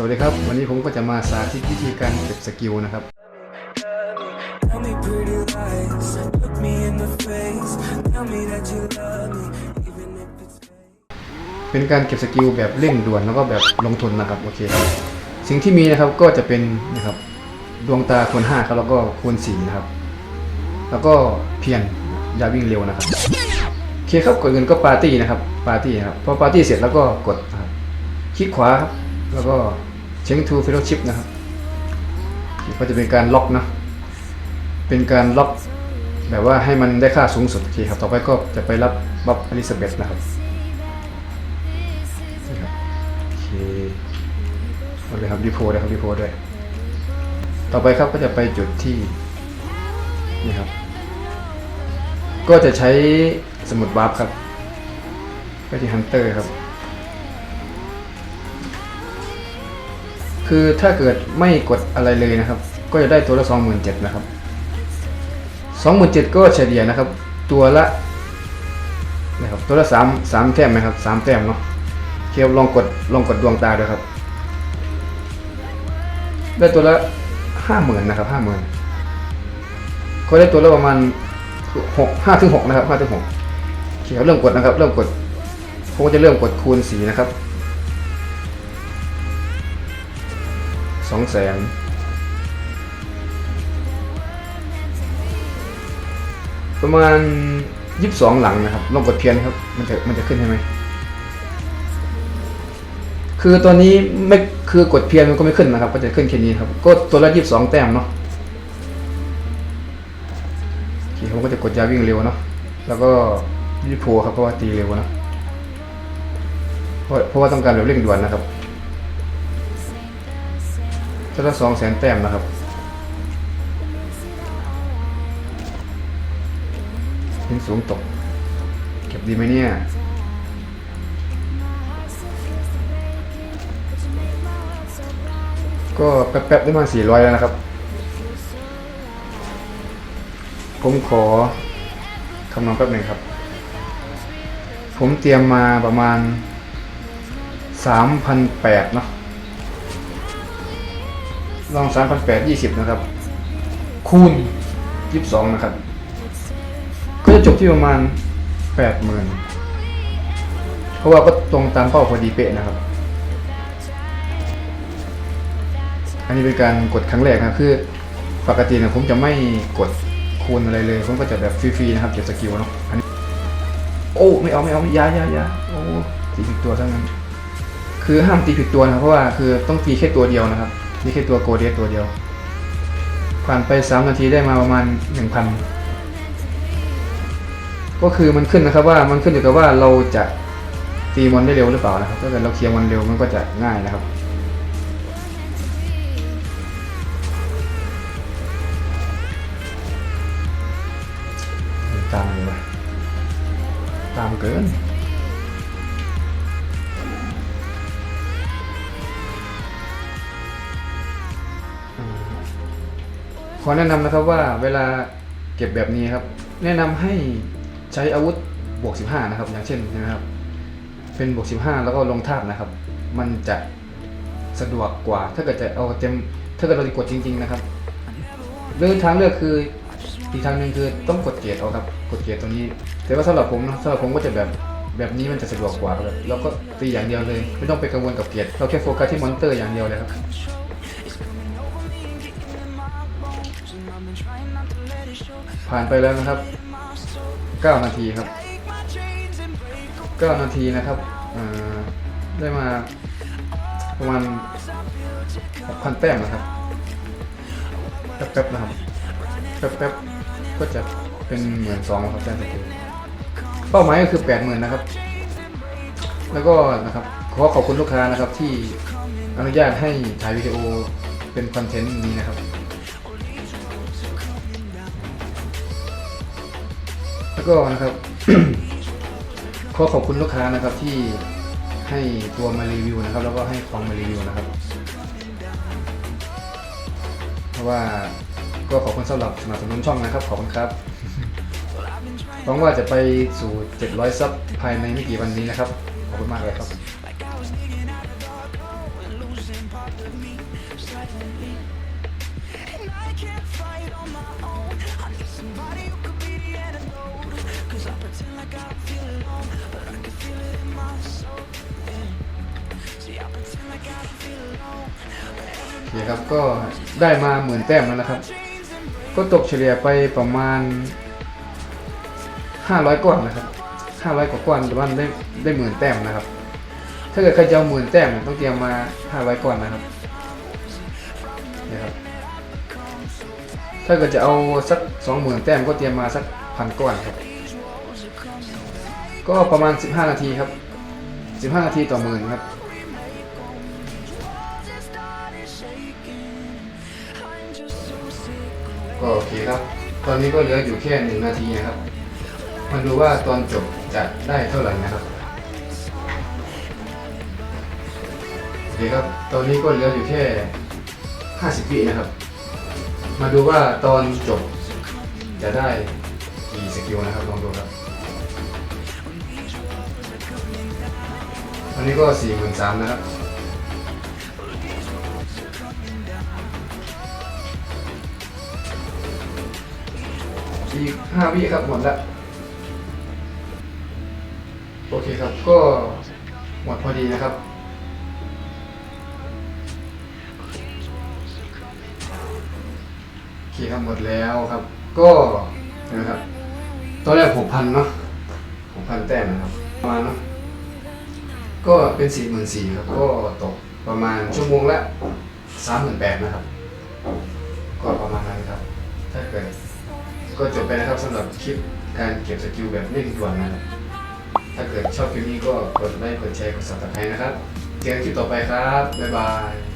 สวัสดีครับ วันนี้ผมก็จะมาสาธิตวิธีการเก็บสกิลนะครับ เป็นการเก็บสกิลแบบเร่งด่วนแล้วก็แบบลงทุนนะครับโอเคครับสิ่งที่มีนะครับก็จะเป็นนะครับดวงตาคูณ5ครับแล้วก็คูณ4นะครับ แล้วก็เพียนยาวิ่งเร็วนะครับโอเคครับกดเงินก็ปาร์ตี้นะครับปาร์ตี้ครับพอปาร์ตี้เสร็จแล้วก็กดครับคลิกขวาครับแล้วก็ เชงทูเฟลชิพนะครับก็จะเป็นการล็อกนะ เป็นการล็อกแบบว่าให้มันได้ค่าสูงสุดโอเคครับ ต่อไปก็จะไปรับบัฟอลิซาเบธนะครับนี่ครับโอเคเอาเลยครับดีโพด้วยครับดีโพด้วย ต่อไปครับก็จะไปจุดที่นี่ครับ ก็จะใช้สมุดวาร์ปครับ ไปที่ฮันเตอร์ครับ คือถ้าเกิดไม่กดอะไรเลยนะครับ ก็จะได้ตัวละ 27,000นะครับ27,000ก็เฉลี่ยนะครับ ตัวละนะครับตัวละ3 3แต้มนะครับ3แต้มเนาะเคียวลองกดลองกดดวงตาด้วยครับ ได้ตัวละห้าหมื่นนะครับห้าหมื่นก็ได้ตัวละประมาณหกห้าถึงหกนะครับห้าถึงหกเขียวเริ่มกดนะครับ เริ่มกดผมก็จะเริ่มกดคูณสีนะครับ สองแสนประมาณยี่สิบสองหลังนะครับลองกดเพียนครับ มันจะมันจะขึ้นใช่ไหมคือตัวนี้ไม่คือกดเพียนมันก็ไม่ขึ้นนะครับ ก็จะขึ้นแค่นี้ครับก็ตัวละยี่สิบสองแต้มเนาะโอเคผมก็จะกดยาวิ่งเร็วเนาะแล้วก็รีโพครับเพราะว่าตีเร็วนะเพราะเพราะว่าต้องการแบบเร่งด่วนนะครับ ตัวละสองแสนแต้มนะครับยิงสูงตก เก็บดีไหมเนี่ยก็แป๊บๆได้มา 400 แล้วนะครับ ผมขอคำนวณแป๊บหนึ่งครับ ผมเตรียมมาประมาณ 3,800เนาะ ลอง3,800 20นะครับ คูณ22นะครับ ก็จะจบที่ประมาณ80,000เพราะว่าก็ตรงตามเป้าพอดีเป๊ะนะครับ อันนี้เป็นการกดครั้งแรกนะคือปกติเนี่ยผมจะไม่กดคูณอะไรเลย ผมก็จะแบบฟรีๆนะครับเก็บสกิลเนาะอันนี้โอ้ไม่เอาไม่เอาอยาอยาอยาโอ้ตีผิดตัวทั้งนั้น คือห้ามตีผิดตัวนะครับเพราะว่าคือต้องตีแค่ตัวเดียวนะครับ มีแค่ตัวโกเดียตัวเดียว ผ่านไปสามนาทีได้มาประมาณหนึ่งพันก็คือมันขึ้นนะครับว่ามันขึ้นอยู่กับว่าเราจะตีมอนได้เร็วหรือเปล่านะครับถ้าเกิดเราเคลียร์มอนเร็วมันก็จะง่ายนะครับตามมันไปตามเกิน อแนะนำนะครับว่าเวลาเก็บแบบนี้ครับ แนะนำให้ใช้อาวุธบวก 15 นะครับ อย่างเช่นนะครับ เป็นบวก 15 แล้วก็ลงทาบนะครับ มันจะสะดวกกว่า ถ้าเกิดจะเอาเต็มถ้าเกิดเราจะกดจริง ๆ นะครับหรือทางเลือกคืออีกทางหนึ่งคือต้องกดเกียร์เอาครับกดเกียร์ตรงนี้ แต่ว่าสำหรับผมนะสำหรับผมก็จะแบบแบบนี้มันจะสะดวกกว่าแบบแล้วก็ตีอย่างเดียวเลย ไม่ต้องไปกังวลกับเกียร์เราแค่โฟกัสที่มอนเตอร์อย่างเดียวเลยครับ ผ่านไปแล้วนะครับ 9 นาทีครับ 9 นาทีนะครับได้มาประมาณ6,000แต้มนะครับแป๊บๆนะครับแป๊บๆก็จะเป็นหมื่นสองครับแต้มสกิลเป้าหมายก็คือแปดหมื่นนะครับ แล้วก็นะครับขอขอบคุณลูกค้านะครับที่อนุญาตให้ถ่ายวิดีโอเป็นคอนเทนต์นี้นะครับ แล้วก็นะครับ ขอขอบคุณลูกค้านะครับที่ให้ตัวมารีวิวนะครับ แล้วก็ให้ฟองมารีวิวนะครับ เพราะว่าก็ขอบคุณสำหรับสนับสนุนช่องนะครับ ขอบคุณครับหวังว่าจะไปสู่ 700 ซับภายในไม่กี่วันนี้นะครับ ขอบคุณมากเลยครับ โอเคครับก็ได้มาหมื่นแต้มแล้วนะครับ ก็ตกเฉลี่ยไปประมาณ 500ก้อนนะครับ500กว่าก้อนแต่ว่าได้ได้หมื่นแต้มนะครับ ถ้าเกิดใครจะเอาหมื่นแต้มเนี่ยต้องเตรียมมา 500ก้อนนะครับนี่ครับ ถ้าเกิดจะเอาสัก 20,000 แต้มก็เตรียมมาสักพันก้อนครับ ก็ประมาณ 15 นาทีครับ 15 นาทีต่อหมื่นครับ ก็โอเคครับ ตอนนี้ก็เหลืออยู่แค่หนึ่งนาทีนะครับ มาดูว่าตอนจบจะได้เท่าไหร่นะครับโอเคครับ ตอนนี้ก็เหลืออยู่แค่50วินะครับ มาดูว่าตอนจบจะได้กี่สกิลนะครับลองดูครับตอนนี้ก็43,000นะครับ อีกห้าวิครับหมดแล้วโอเคครับก็หมดพอดีนะครับ โอเคครับหมดแล้วครับ ก็นะครับตอนแรกหกพันเนาะหกพันแต้มนะครับประมาณเนาะก็เป็นสี่หมื่นสี่ครับ ก็ตกประมาณชั่วโมงละสามหมื่นแปดนะครับ ก็ประมาณนั้นครับ ถ้าเกิด ก็จบไปนะครับสำหรับคลิปการเก็บสกิลแบบเร่งด่วนนะครับ ถ้าเกิดชอบคลิปนี้ก็กดไลค์กดแชร์กดซับสไครต์นะครับ เจอกันคลิปต่อไปครับ บ๊ายบาย